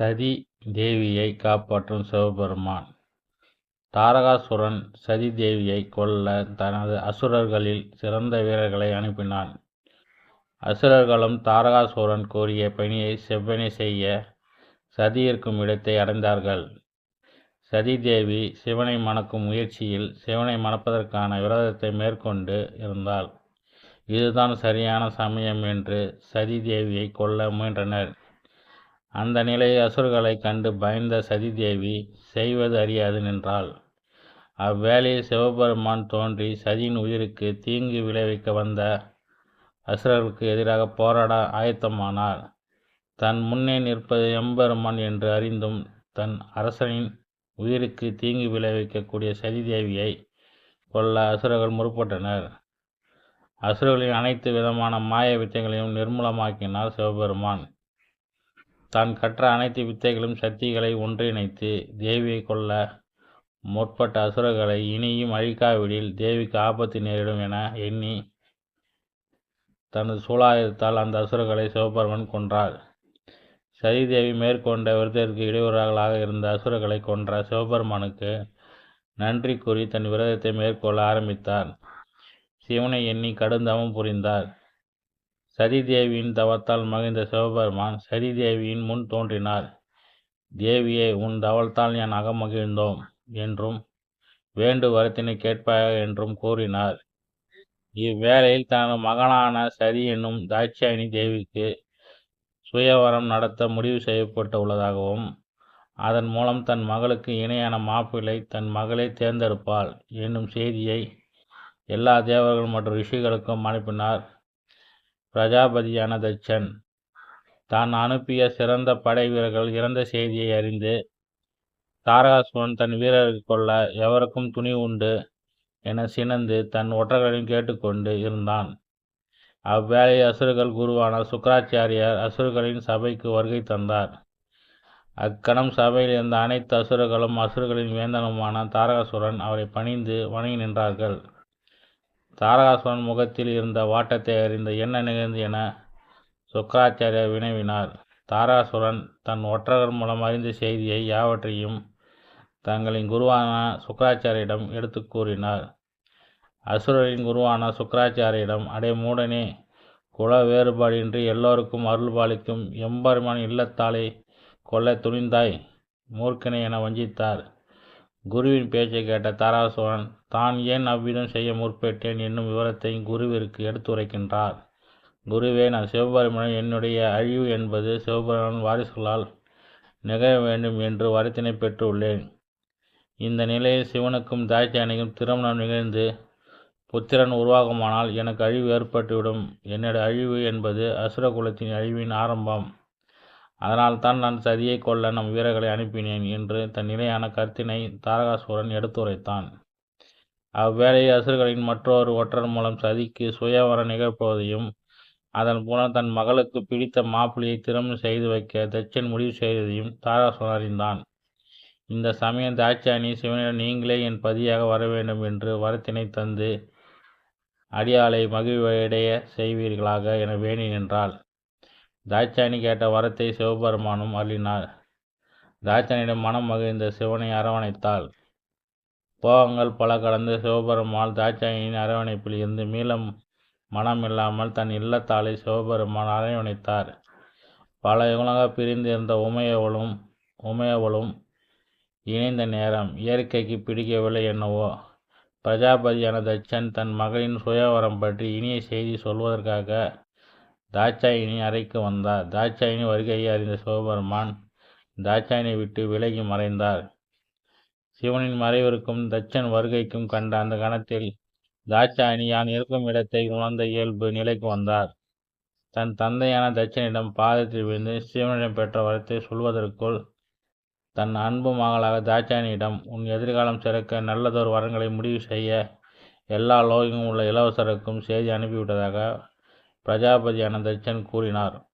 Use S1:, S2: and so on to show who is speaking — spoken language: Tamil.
S1: சதி தேவியை காப்பாற்றும் சிவபெருமான். தாரகாசுரன் சதி தேவியை கொல்ல தனது அசுரர்களில் சிறந்த வீரர்களை அனுப்பினான். அசுரர்களும் தாரகாசுரன் கூறிய பணியை செவ்வனை செய்ய சதி இருக்கும் இடத்தை அடைந்தார்கள். சதி தேவி சிவனை மணக்கும் முயற்சியில் சிவனை மணப்பதற்கான விரதத்தை மேற்கொண்டு இருந்தாள். இதுதான் சரியான சமயம் என்று சதி தேவியை கொல்ல முயன்றனர். அந்த நிலையில் அசுரர்களை கண்டு பயந்த சதி தேவி செய்வது அறியாது நின்றாள். அவ்வேளையில் சிவபெருமான் தோன்றி சதியின் உயிருக்கு தீங்கு விளைவிக்க வந்த அசுரர்களுக்கு எதிராக போராட ஆயத்தமானார். தன் முன்னே நிற்பது எம்பெருமான் என்று அறிந்தும் தன் அரசனின் உயிருக்கு தீங்கு விளைவிக்கக்கூடிய சதி தேவியை கொல்ல அசுரர்கள் முற்பட்டனர். அசுரர்களின் அனைத்து விதமான மாய வித்தைகளையும் நிர்மூலமாக்கினார் சிவபெருமான். தான் கற்ற அனைத்து வித்தைகளும் சக்திகளை ஒன்றிணைத்து தேவியை கொல்ல முற்பட்ட அசுரர்களை இனியும் அழிக்காவிடில் தேவிக்கு ஆபத்து நேரிடும் என எண்ணி தனது சூலாயுதத்தால் அந்த அசுரர்களை சிவபெருமன் கொன்றார். சதிதேவி மேற்கொண்ட விரதத்திற்கு இடையூறாக இருந்த அசுரர்களை கொன்ற சிவபெருமானுக்கு நன்றி கூறி தன் விரதத்தை மேற்கொள்ள ஆரம்பித்தார். சிவனை எண்ணி கடுந்தவம் புரிந்தார். சதிதேவியின் தவத்தால் மகிழ்ந்த சிவபெருமான் சதிதேவியின் முன் தோன்றினார். தேவியே உன் தவத்தால் என் அகமகிழ்ந்தோம் என்றும் வேண்டு வரத்தினை கேட்பாயாக என்றும் கூறினார். இவ்வேளையில் தனது மகனான சதி என்னும் தாட்சாயணி தேவிக்கு சுயவரம் நடத்த முடிவு செய்யப்பட்டுள்ளதாகவும் அதன் மூலம் தன் மகளுக்கு இணையான மாப்பிள்ளை தன் மகளை தேர்ந்தெடுப்பாள் என்னும் செய்தியை எல்லா தேவர்கள் மற்றும் ரிஷிகளுக்கும் அனுப்பினார். பிரஜாபதியான தச்சன் தான் அனுப்பிய சிறந்த படை வீரர்கள் இறந்த செய்தியை அறிந்து தாரகாசுரன் தன் வீரர்கள் கொள்ள எவருக்கும் துணி உண்டு என சினந்து தன் ஒற்றர்களையும் கேட்டுக்கொண்டு இருந்தான். அவ்வேளை அசுரர்கள் குருவான சுக்கராச்சாரியார் அசுரர்களின் சபைக்கு வருகை தந்தார். அக்கணம் சபையில் இருந்த அனைத்து அசுரர்களும் அசுரர்களின் வேந்தனுமான தாரகாசுரன் அவரை பணிந்து வணங்கி நின்றார்கள். தாரகாசுரன் முகத்தில் இருந்த வாட்டத்தை அறிந்த என்ன நிகழ்ந்து என சுக்கராச்சாரியார் வினவினார். தாராசுரன் தன் ஒற்றர்கள் மூலம் அறிந்த செய்தியை யாவற்றையும் தங்களின் குருவான சுக்கராச்சாரியிடம் எடுத்து கூறினார். அசுரரின் குருவான சுக்கராச்சாரியிடம் அடே மூடனே குல வேறுபாடின்றி எல்லோருக்கும் அருள் பாலிக்கும் எம்பெருமான் இல்லத்தாலே கொல்ல துணிந்தாய் மூர்க்கனே என வஞ்சித்தார். குருவின் பேச்சை கேட்ட தாராசுவன் தான் ஏன் அவ்விதம் செய்ய முற்பட்டேன் என்னும் விவரத்தை குருவிற்கு எடுத்துரைக்கின்றார் குருவே நான் சிவபெருமன் என்னுடைய அழிவு என்பது சிவபெருமன் வாரிசுகளால் நிகழ வேண்டும் என்று வரத்தினை பெற்றுள்ளேன். இந்த நிலையில் சிவனுக்கும் தாட்சாயணிக்கும் திருமணம் நிகழ்ந்து புத்திரன் உருவாகுமானால் எனக்கு அழிவு ஏற்பட்டுவிடும். என்னுடைய அழிவு என்பது அசுர குலத்தின் அழிவின் ஆரம்பம். அதனால்தான் நான் சதியை கொல்ல நம் வீரர்களை அனுப்பினேன் என்று தன் நிலையான கருத்தினை தாரகாசுரன் எடுத்துரைத்தான். அவ்வேளை அசுரர்களின் மற்றொரு ஒற்றர் மூலம் சதிக்கு சுயவரம் நிகழ்ப்பதையும் அதன் மூலம் தன் மகளுக்கு பிடித்த மாப்பிள்ளையை திருமணம் செய்து வைக்க தச்சன் முடிவு செய்ததையும் தாராசுரன் அறிந்தான். இந்த சமயம் தாட்சாயணி சிவனிடம் நீங்களே என் பதியாக வர வேண்டும் என்று வரத்தினை தந்து அடியாளை மகிழ்வடைய செய்வீர்களாக என வேண்டி நின்றாள் தாட்சாயணி கேட்ட வரத்தை சிவபெருமானும் அருளினார் தாட்சாயனிடம் மனம் மகிழ்ந்த சிவனை அரவணைத்தாள். போகங்கள் பல கடந்த சிவபெருமாள் தாட்சாயணியின் அரவணைப்பில் இருந்து மீளம் மனம் இல்லாமல் தன் இல்லத்தாலை சிவபெருமான் அரவணைத்தார். பல யுகங்களாக பிரிந்திருந்த உமையவளும் உமையவளும் இணைந்த நேரம் இயற்கைக்கு பிடிக்கவில்லை என்னவோ. பிரஜாபதியான தச்சன் தன் மகளின் சுயவரம் பற்றி இனிய செய்தி சொல்வதற்காக தாட்சாயினி அறைக்கு வந்தார். தாட்சாயினி வருகையை அறிந்த சிவபெருமான் தாட்சாயினை விட்டு விலகி மறைந்தார். சிவனின் மறைவிற்கும் தச்சன் வருகைக்கும் கண்ட அந்த கணத்தில் தாட்சாயினி யான் இருக்கும் இடத்தை உணர்ந்த இயல்பு நிலைக்கு வந்தார். தன் தந்தையான தச்சனிடம் பாதத்தில் விழுந்து சிவனிடம் பெற்ற வரத்தை சொல்வதற்குள் தன் அன்பு மகளாக தாட்சாயினியிடம் உன் எதிர்காலம் சிறக்க நல்லதொரு வரங்களை முடிவு செய்ய எல்லா லோகமும் உள்ள இளவரசருக்கும் செய்தி அனுப்பிவிட்டதாக பிரஜாபதியான தச்சன் கூறினார்.